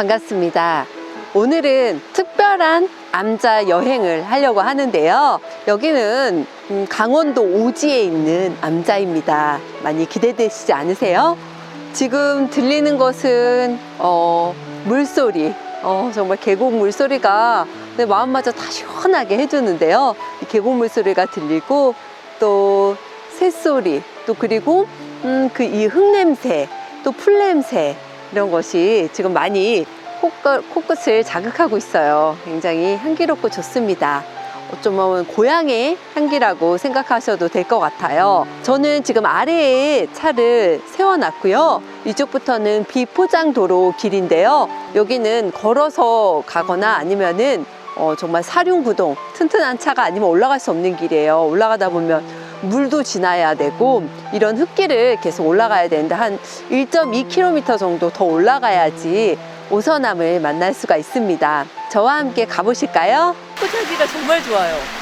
반갑습니다. 오늘은 특별한 암자 여행을 하려고 하는데요. 여기는 음, 강원도 오지에 있는 암자입니다. 많이 기대되시지 않으세요? 지금 들리는 것은 어, 물소리, 어, 정말 계곡 물소리가 내 마음마저 다 시원하게 해주는데요. 이 계곡 물소리가 들리고 또 새소리, 또 그리고 음, 그 이 흙냄새, 또 풀냄새 이런 것이 지금 많이 코끝, 코끝 을 자극하고 있어요. 굉장히 향기롭고 좋습니다. 어쩌면 고향의 향기라고 생각하셔도 될 것 같아요. 저는 지금 아래에 차를 세워놨고요. 이쪽부터는 비포장 도로 길인데요. 여기는 걸어서 가거나 아니면은 어, 정말 사륜구동 튼튼한 차가 아니면 올라갈 수 없는 길이에요. 올라가다 보면 물도 지나야 되고 이런 흙길을 계속 올라가야 되는데 한 1.2km 정도 더 올라가야지 오서남을 만날 수가 있습니다. 저와 함께 가보실까요? 포차기가 정말 좋아요.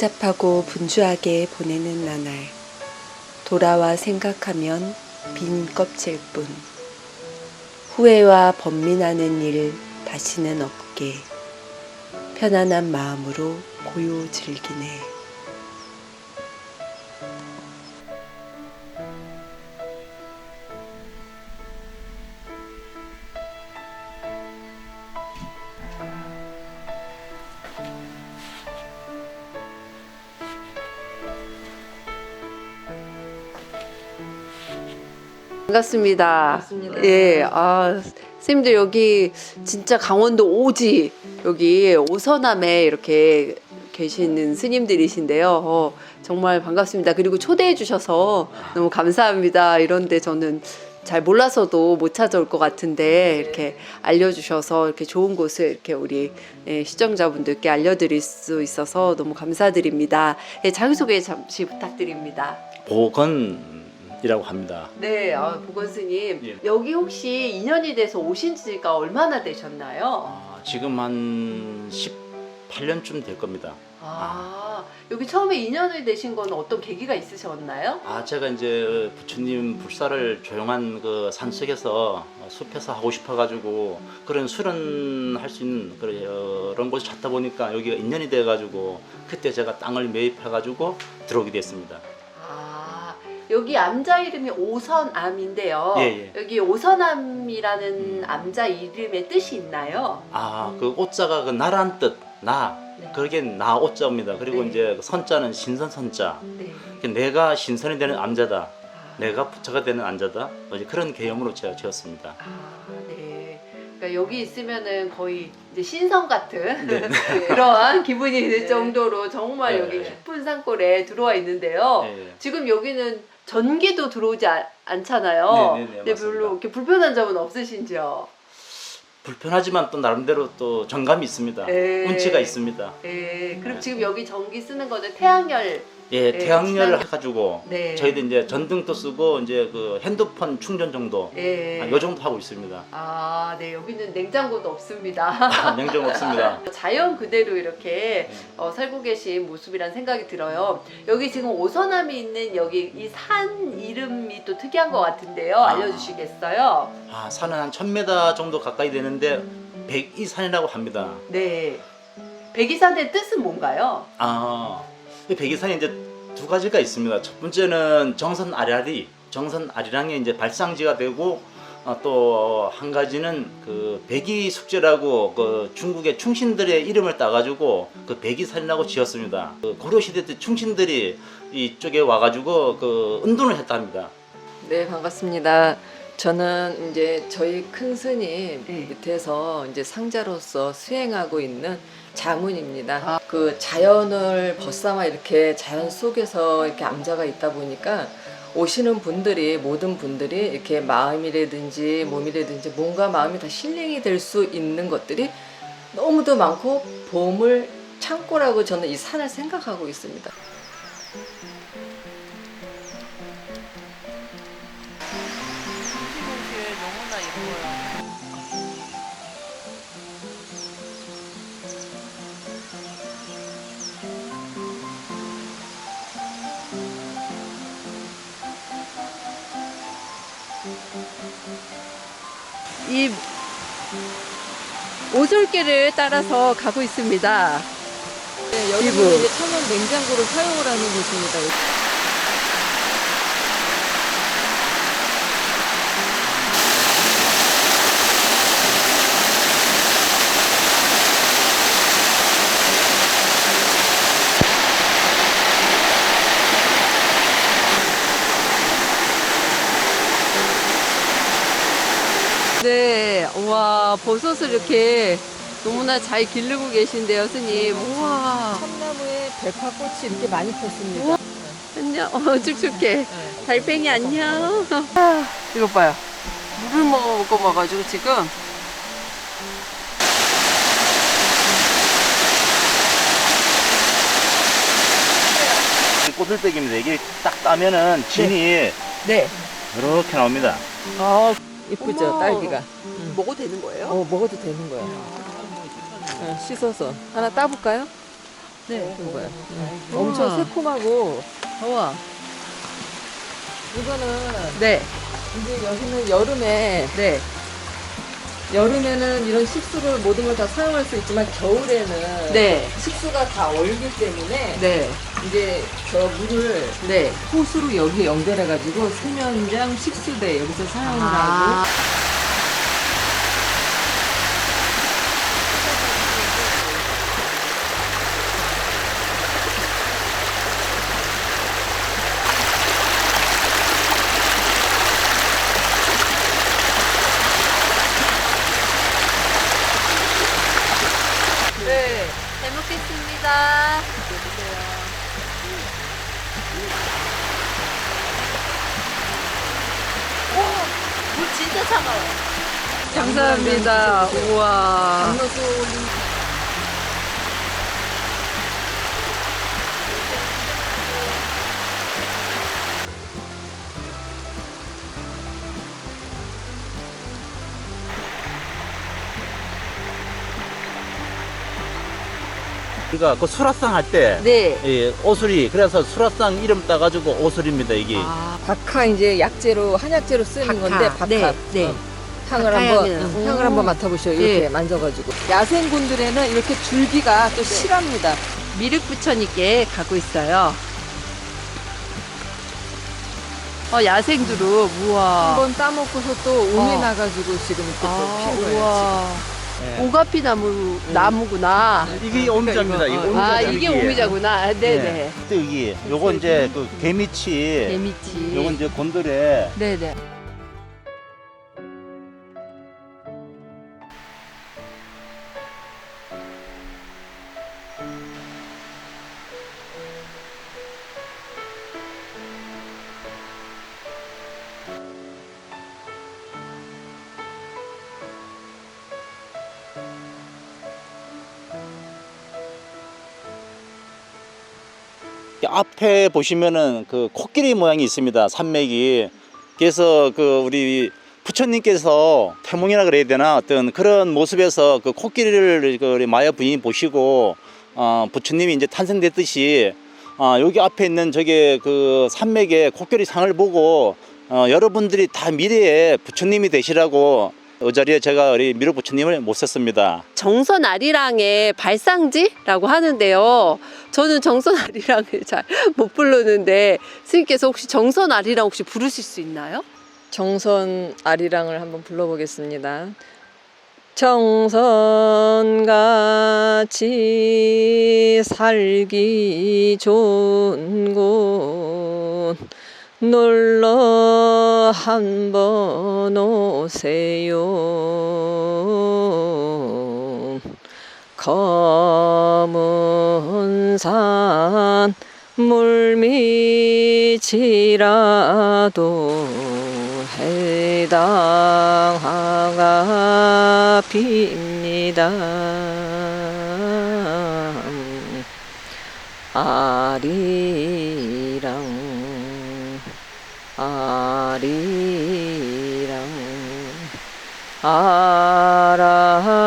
복잡하고 분주하게 보내는 나날. 돌아와 생각하면 빈 껍질뿐. 후회와 번민하는 일 다시는 없게. 편안한 마음으로 고요 즐기네. 반갑습니다. 반갑습니다. 예, 아, 선생님들 여기 진짜 강원도 오지, 여기 오서남에 이렇게 계시는 스님들이신데요. 어, 정말 반갑습니다. 그리고 초대해 주셔서 너무 감사합니다. 이런데 저는 잘 몰라서도 못 찾아올 것 같은데 이렇게 알려주셔서 이렇게 좋은 곳을 이렇게 우리 예, 시청자분들께 알려드릴 수 있어서 너무 감사드립니다. 예, 자기소개 잠시 부탁드립니다. 보건 이라고 합니다. 네, 아, 보건 스님 예. 여기 혹시 인연이 돼서 오신 지가 얼마나 되셨나요? 아, 지금 한 18년쯤 될 겁니다. 아, 여기 처음에 인연이 되신 건 어떤 계기가 있으셨나요? 아, 제가 이제 부처님 불사를 조용한 그 산속에서 숲에서 하고 싶어가지고 그런 수련할 수 있는 그런 그런 곳을 찾다 보니까 여기가 인연이 돼가지고 그때 제가 땅을 매입해가지고 들어오게 됐습니다. 아, 여기 암자 이름이 오선암인데요. 예, 예. 여기 오선암이라는 암자 이름의 뜻이 있나요? 아, 그 오자가 그 나란 뜻, 나. 네. 그게 나 오자입니다. 그리고 네. 이제 그 선자는 신선 선자. 네. 내가 신선이 되는 암자다. 아, 내가 부처가 되는 안자다. 이제 그런 개념으로 제가 지었습니다. 아, 네. 그러니까 여기 있으면은 거의 이제 신성 같은 네. 그러한 기분이 들 네. 정도로 정말 네. 여기 깊은 산골에 들어와 있는데요. 예. 지금 여기는 전기도 들어오지 않, 않잖아요. 네, 네, 네, 근데 맞습니다. 별로 이렇게 불편한 점은 없으신지요? 불편하지만 또 나름대로 또 정감이 있습니다. 네. 운치가 있습니다. 네. 그럼 네. 지금 여기 전기 쓰는 거는 태양열. 예, 네, 태양열을 시간- 해가지고 네. 저희도 이제 전등도 쓰고 이제 그 핸드폰 충전 정도 네. 아, 요 정도 하고 있습니다. 아, 네. 여기는 냉장고도 없습니다. 아, 냉정 없습니다. 자연 그대로 이렇게 네. 어, 살고 계신 모습이란 생각이 들어요. 여기 지금 오서남이 있는 여기 이 산 이름이 또 특이한 것 같은데요. 아. 알려주시겠어요? 아, 산은 한 1000m 정도 가까이 되는데 백이산이라고 합니다. 네. 백이산의 뜻은 뭔가요? 아, 이 백이산이 이제 두 가지가 있습니다. 첫 번째는 정선 아리아리, 정선 아리랑의 이제 발상지가 되고 어, 또한 가지는 그 백이 숙제라고 그 중국의 충신들의 이름을 따가지고 그 백이산이라고 지었습니다. 그 고려 시대 때 충신들이 이쪽에 와가지고 그 운동을 했답니다. 네, 반갑습니다. 저는 이제 저희 큰 스님 네. 밑에서 이제 상자로서 수행하고 있는 자문입니다. 그 자연을 벗삼아 이렇게 자연 속에서 이렇게 암자가 있다 보니까 오시는 분들이 모든 분들이 이렇게 마음이라든지 몸이라든지 몸과 마음이 다 힐링이 될 수 있는 것들이 너무도 많고 보물 창고라고 저는 이 산을 생각하고 있습니다. 이 오솔길을 따라서 가고 있습니다. 네, 여기는. 이제 천연 냉장고를 사용을 하는 곳입니다. 네, 우와, 버섯을 이렇게 너무나 잘 기르고 계신데요, 스님. 우와. 참나무에 백화꽃이 이렇게 많이 폈습니다. 우와. 안녕. 어, 축축해. 네. 달팽이 안녕. 아, 이거 봐요. 물을 먹어 먹어가지고 지금. 꼬들빼기입니다. 이게 딱 따면은 진이 네. 이렇게 나옵니다. 아, 이쁘죠, 어머. 딸기가. 먹어도 되는 거예요? 어, 먹어도 되는 거예요. 네, 씻어서. 하나 따볼까요? 네, 이거요. 음. 엄청 새콤하고, 우와. 이거는 네. 이제 여기는 여름에, 네. 여름에는 이런 식수를 모든 걸 다 사용할 수 있지만 겨울에는 네. 식수가 다 얼기 때문에 네. 이제 저 물을 네. 호수로 여기에 연결해가지고 세면장 식수대 여기서 사용을 아. 하고 진짜 차가워요. 감사합니다. 우와. 우리가 그 수라상 할 때 네. 예, 오수리 그래서 수라상 이름 따가지고 오수리입니다 이게. 아, 박하 이제 약재로 한약재로 쓰는 박하. 건데 박하 네, 네. 어, 향을 박하 한번. 응, 향을 오. 한번 맡아보셔요 이렇게 예. 만져가지고 야생군들에는 이렇게 줄기가 또 실합니다 미륵 부처님께 가고 있어요. 어, 야생두루. 우와. 한번 따먹고서 또 오미 어. 나가지고 지금 이렇게 아, 또핀 거예요 우와. 예. 오가피 나무, 나무구나. 이게 오미자입니다. 이거 이거, 어. 아, 오미자 이게. 오미자구나. 아, 네네. 또 여기 요거 이제 그 개미치, 개미치. 요건 이제 곤드레. 네네. 앞에 보시면은 그 코끼리 모양이 있습니다. 산맥이. 그래서 그 우리 부처님께서 태몽이라 그래야 되나 어떤 그런 모습에서 그 코끼리를 그 마야 부인이 보시고 어, 부처님이 이제 탄생됐듯이 아, 여기 앞에 있는 저게 그 산맥에 코끼리 상을 보고 어, 여러분들이 다 미래에 부처님이 되시라고 이 자리에 제가 우리 미륵 부처님을 모셨습니다. 정선 아리랑의 발상지라고 하는데요. 저는 정선 아리랑을 잘 못 부르는데 스님께서 혹시 정선 아리랑 혹시 부르실 수 있나요? 정선 아리랑을 한번 불러보겠습니다. 정선같이 살기 좋은 곳 놀러 한번 오세요. 검은 산 물밑이라도 해당하가 빕니다. 아리랑 아리랑 아라리요.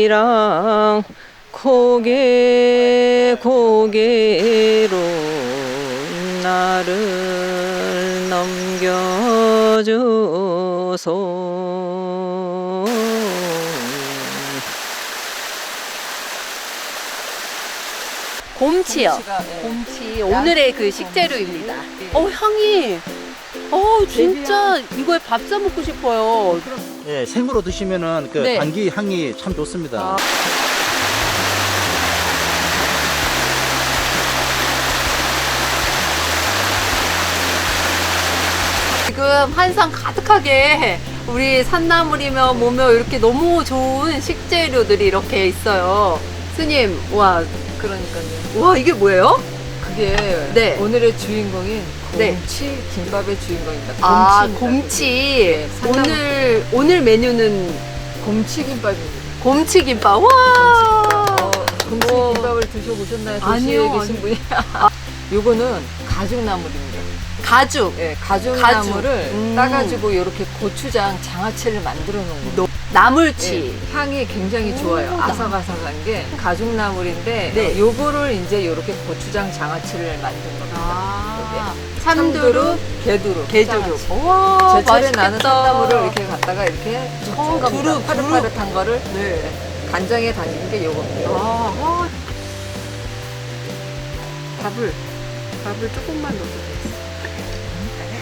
아리랑 고개 고개로 나를 넘겨주소 곰치요. 곰치가, 네. 곰치 오늘의 그 식재료입니다. 어 향이 어 진짜 이거에 밥싸 먹고 싶어요. 예, 생으로 드시면은 그 네. 감기 향이 참 좋습니다. 지금 한상 가득하게 우리 산나물이며 뭐며 이렇게 너무 좋은 식재료들이 이렇게 있어요. 스님, 와, 그러니까요. 와 이게 뭐예요? 그게 네. 오늘의 주인공인 네. 곰치 김밥의 주인공입니다. 아, 곰치입니다. 곰치. 네, 산나물. 오늘 오늘 메뉴는 곰치 김밥입니다. 곰치 김밥. 와. 어, 곰치 어. 김밥을 드셔보셨나요? 아니요, 도시에 계신 분이. 요거는 가죽나물입니다. 가죽. 예, 가죽나물을 음. 따가지고 이렇게 고추장 장아찌를 만들어 놓은 거. 나물치. 예, 향이 굉장히 좋아요. 오, 아삭아삭한 게 가죽 나물인데 네. 요거를 이제 이렇게 고추장 장아찌를 만든 겁니다. 아, 참두루, 개두루, 개두루. 와, 제철에 나는 맛있겠다. 참나물을 이렇게 갖다가 이렇게 어, 첨가합니다. 두루, 파릇파릇한 거를 네. 간장에 담긴 게 요겁니다. 아, 아. 밥을 밥을 조금만 넣어도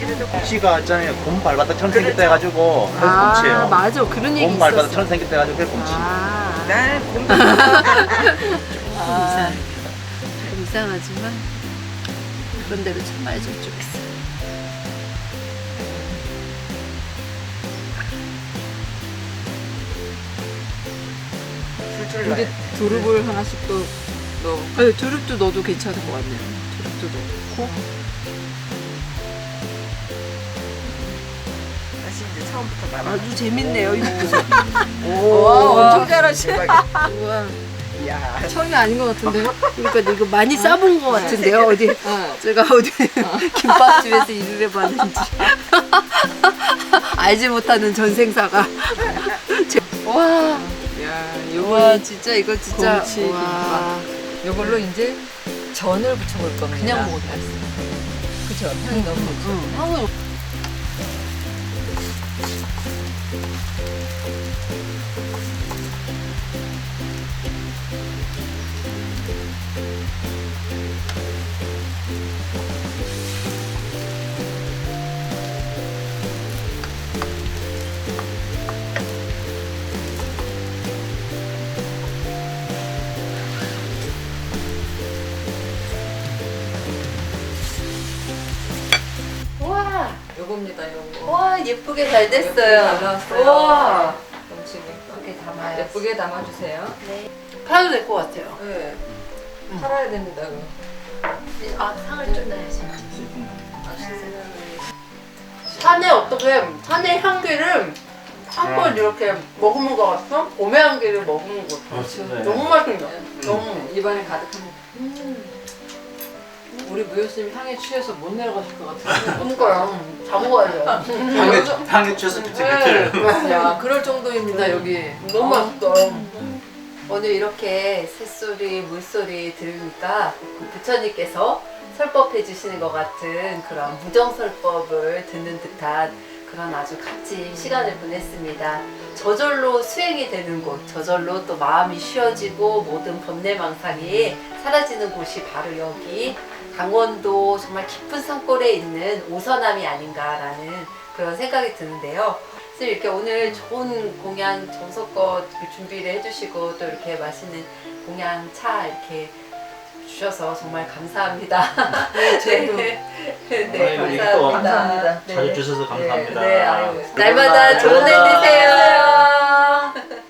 돼. 곰치가 있잖아요. 곰 발바닥처럼 생겼다 해가지고 그래서 아, 곰치예요. 맞아. 그런 얘기 곰 있었어. 발바닥처럼 생겼다 해가지고 그게 곰치. 아, 나는 곰 아, 좀 이상하지만 그런 대로 참아야지 좋겠어. 이제 나요. 두릅을 하나씩 또 넣어. 아니, 두릅도 넣어도 괜찮을 것 같네요. 두릅도 넣고. 처음부터. 아주 재밌네요. 이거 보세요. 와, 엄청 잘하시네. 우와. 야, 처음이 아닌 것 같은데요? 그러니까 이거 많이 싸본 것 같은데요. 어디 어. 제가 어디 김밥집에서 일을 해봤는지 알지 못하는 전생사가 제- 와, 야, 와 요거 진짜 이거 진짜 곰치 와. 요걸로 이제 전을 부쳐볼 겁니다. 그냥 먹어도 맛있어. 그쵸? 향이 너무 좋죠. 응. 요겁니다, 요거. 와 예쁘게 잘 예쁘게 됐어요. 잘 나왔어요. 와, 곰치김밥. 예쁘게 담아요. 예쁘게 담아주세요. 팔아도 될 것 같아요. 네. 팔아야 됩니다, 그거. 아 상을 좀 내야지. 산에 어떻게 산의 향기를 한번 이렇게 먹으면 것 같아? 봄의 향기를 먹는 것 같아. 그렇죠. 너무 맛있다. 너무. 네, 입안에 가득합니다. 우리 무효쌤이 향에 취해서 못 내려가실 것 같아요. 그러니까요. 다 먹어야죠. 향에 향에 취해서 비틀 비틀. 네. 야, 그럴 정도입니다, 여기. 너무 맛있다. 오늘 이렇게 새소리, 물소리 들으니까 그 부처님께서 설법해 주시는 것 같은 그런 무정설법을 듣는 듯한 그런 아주 값진 시간을 보냈습니다. 저절로 수행이 되는 곳, 저절로 또 마음이 쉬어지고 모든 번뇌망상이 사라지는 곳이 바로 여기 강원도 정말 깊은 산골에 있는 오서남이 아닌가라는 그런 생각이 드는데요. 선생님 이렇게 오늘 좋은 공양 정성껏 준비를 해주시고 또 이렇게 맛있는 공양 차 이렇게 주셔서 정말 감사합니다. 네, 네, 아이고, 이게 또 감사합니다. 감사합니다. 네. 자주 주셔서 감사합니다. 네, 네, 아유, 날마다 좋은 날 되세요.